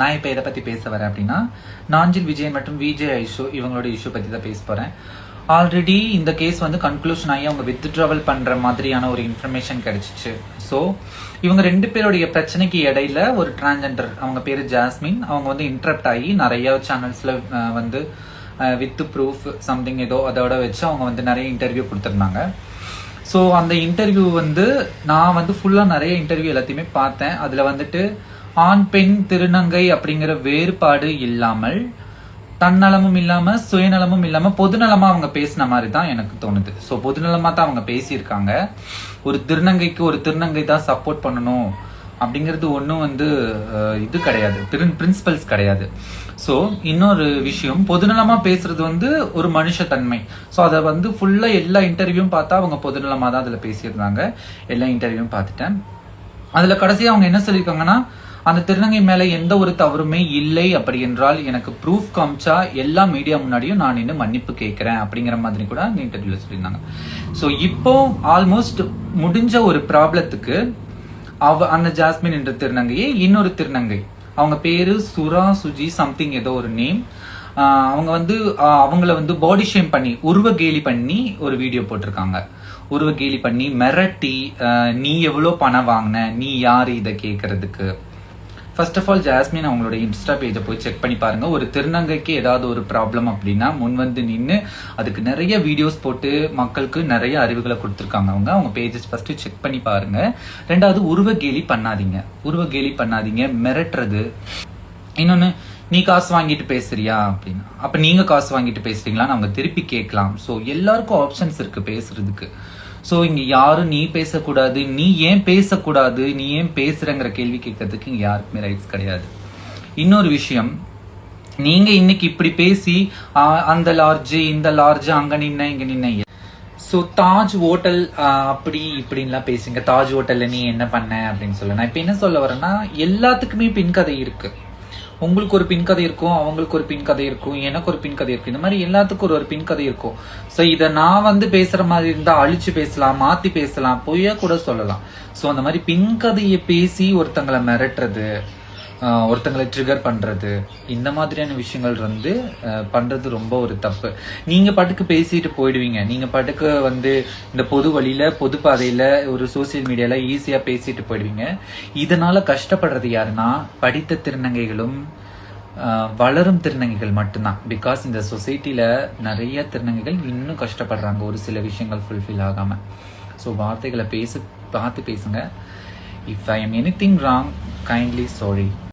நான் இப்போ எதை பற்றி பேச வரேன் அப்படின்னா நாஞ்சில் விஜயன் மற்றும் விஜய் ஐஷு இவங்களோட இஷ்யூ பற்றி தான் பேச போகிறேன் ஆல்ரெடி இந்த கேஸ் வந்து கன்க்ளூஷன் ஆகி அவங்க வித்ட்ராவல் பண்ணுற மாதிரியான ஒரு இன்ஃபர்மேஷன் கிடைச்சிச்சு. ஸோ இவங்க ரெண்டு பேருடைய பிரச்சனைக்கு இடையில ஒரு டிரான்ஜெண்டர் அவங்க பேர் ஜாஸ்மின் அவங்க வந்து இன்டரப்ட் ஆகி நிறைய சேனல்ஸில் வந்து வித் ப்ரூஃப் சம்திங் ஏதோ அதோட வச்சு அவங்க வந்து நிறைய இன்டர்வியூ கொடுத்துருந்தாங்க. ஸோ அந்த இன்டர்வியூ வந்து நான் வந்து ஃபுல்லாக நிறைய இன்டர்வியூ எல்லாத்தையுமே பார்த்தேன். அதில் வந்துட்டு ஆண் பெண் திருநங்கை அப்படிங்கிற வேறுபாடு இல்லாமல் தன்னலமும் இல்லாம சுயநலமும் இல்லாம பொதுநலமா அவங்க பேசின மாதிரி தான் எனக்கு தோணுது. ஸோ பொதுநலமா தான் அவங்க பேசியிருக்காங்க. ஒரு திருநங்கைக்கு ஒரு திருநங்கை தான் சப்போர்ட் பண்ணணும் அப்படிங்கிறது ஒன்றும் வந்து இது கிடையாது. பிரின்சிபல்ஸ் கிடையாது. ஸோ இன்னொரு விஷயம் பொதுநலமாக பேசுறது வந்து ஒரு மனுஷத்தன்மை. ஸோ அதை வந்து ஃபுல்லாக எல்லா இன்டர்வியூவும் பார்த்தா அவங்க பொதுநலமாக தான் அதில் பேசியிருந்தாங்க. எல்லா இன்டர்வியூவும் பார்த்துட்டேன். அதில் கடைசியாக அவங்க என்ன சொல்லியிருக்காங்கன்னா அந்த திருநங்கை மேல எந்த ஒரு தவறுமே இல்லை அப்படி என்றால் எனக்கு ப்ரூஃப் காமிச்சா எல்லா மீடியா முன்னாடியும் நான் இன்னும் மன்னிப்பு கேட்கிறேன் அப்படிங்கிற மாதிரி கூட அந்த இன்டர்வியூல சொல்லியிருந்தாங்க. ஸோ இப்போ ஆல்மோஸ்ட் முடிஞ்ச ஒரு ப்ராப்ளத்துக்கு அவ அந்த ஜாஸ்மின் என்ற திருநங்கையை இன்னொரு திருநங்கை. அவங்க பேரு சுரா சுஜி சம்திங் ஏதோ ஒரு நேம் அவங்க வந்து அவங்கள வந்து பாடி ஷேம் பண்ணி உருவ கேலி பண்ணி ஒரு வீடியோ போட்டிருக்காங்க. உருவ கேலி பண்ணி மிரட்டி நீ எவ்வளோ பணம் வாங்கின? நீ யாரு இதை கேட்கறதுக்கு? ஃபர்ஸ்ட் ஆஃப் ஆல் ஜாஸ்மின் அவங்களோட இன்ஸ்டா பேஜை போய் செக் பண்ணி பாருங்க. ஒரு திருநங்கைக்கு ஏதாவது ஒரு ப்ராப்ளம் அப்படின்னா முன் வந்து நின்று அதுக்கு நிறைய வீடியோஸ் போட்டு மக்களுக்கு நிறைய அறிவுகளை கொடுத்துருக்காங்க அவங்க. அவங்க பேஜஸ் ஃபர்ஸ்ட் செக் பண்ணி பாருங்க. ரெண்டாவது உருவ கேலி பண்ணாதீங்க. உருவ கேலி பண்ணாதீங்க. மிரட்டுறது. இன்னொன்று நீ காசு வாங்கிட்டு பேசுறியா அப்படின்னு. அப்ப நீங்க காசு வாங்கிட்டு பேசுறீங்களான்னு அவங்க திருப்பி கேட்கலாம். ஸோ எல்லாருக்கும் ஆப்ஷன்ஸ் இருக்கு பேசுறதுக்கு. ஸோ இங்க யாரும் நீ பேசக்கூடாது நீ ஏன் பேசக்கூடாது நீ ஏன் பேசுறங்கிற கேள்வி கேட்கறதுக்கு இங்க யாருக்குமே ரைட்ஸ் கிடையாது. இன்னொரு விஷயம் நீங்க இன்னைக்கு இப்படி பேசி அந்த லார்ஜ் இந்த லார்ஜ் அங்க நின்ன இங்க நின்ன. ஸோ தாஜ் ஹோட்டல் அப்படி இப்படின்லாம் பேசுங்க. தாஜ் ஹோட்டல்ல நீ என்ன பண்ண அப்படின்னு சொல்ல நான் இப்போ என்ன சொல்ல வரேன்னா எல்லாத்துக்குமே பின்கதை இருக்கு. உங்களுக்கு ஒரு பின்கதை இருக்கும் அவங்களுக்கு ஒரு பின்கதை இருக்கும் எனக்கு ஒரு பின்கதை இருக்கும். இந்த மாதிரி எல்லாத்துக்கும் ஒரு ஒரு பின்கதை இருக்கும். ஸோ இதை நான் வந்து பேசுற மாதிரி இருந்தா அழிச்சு பேசலாம் மாத்தி பேசலாம் பொய்யா கூட சொல்லலாம். ஸோ அந்த மாதிரி பின்கதையை பேசி ஒருத்தங்களை மிரட்டுறது ஒருத்தங்களை ட்ரிகர் பண்றது. இந்த மாதிரியான விஷயங்கள் வந்து பண்ணுறது பண்றது ரொம்ப ஒரு தப்பு. நீங்க பாட்டுக்கு பேசிட்டு போயிடுவீங்க. நீங்க பாட்டுக்கு வந்து இந்த பொது வழியில பொது பாதையில ஒரு சோசியல் மீடியால ஈஸியா பேசிட்டு போயிடுவீங்க. இதனால கஷ்டப்படுறது யாருன்னா படித்த திருநங்கைகளும் வளரும் திருநங்கைகள் மட்டும்தான். பிகாஸ் இந்த சொசைட்டில நிறைய திருநங்கைகள் இன்னும் கஷ்டப்படுறாங்க. ஒரு சில விஷயங்கள் ஃபுல்ஃபில் ஆகாம. ஸோ வார்த்தைகளை பேச பார்த்து பேசுங்க. If I am anything wrong kindly sorry